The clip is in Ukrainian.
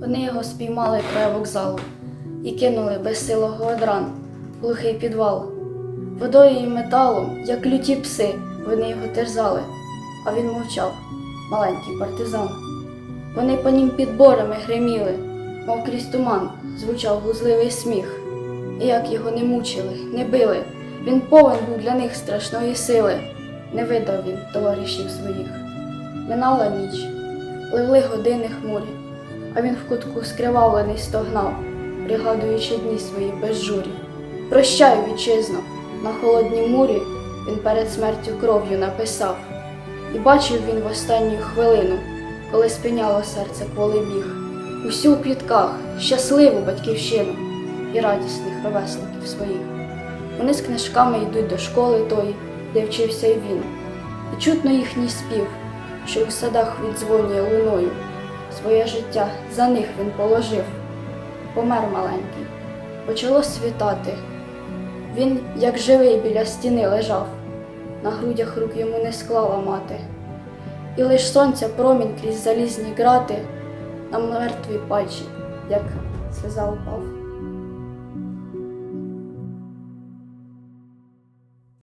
Вони його спіймали край вокзалу і кинули безсилого одран в глухий підвал. Водою і металом, як люті пси, вони його терзали, а він мовчав, маленький партизан. Вони по нім підборами гриміли, мов крізь туман звучав глузливий сміх. І як його не мучили, не били, він повен був для них страшної сили. Не видав він товаришів своїх. Минала ніч, пливли години хмурі, а він в кутку скривавлений стогнав, пригадуючи дні свої безжурі. Прощай, вітчизно, на холодній мурі він перед смертю кров'ю написав. І бачив він в останню хвилину, коли спиняло серце кволий біг, усю в квітках, щасливу батьківщину і радісних ровесників своїх. Вони з книжками йдуть до школи тої, де вчився й він, і чутно їхній спів, що у садах віддзвонює луною. Своє життя. За них він положив, помер маленький, почало світати. Він, як живий, біля стіни лежав, на грудях рук йому не склала мати, і лиш сонця промінь крізь залізні грати на мертві пальчі, як сльоза упав.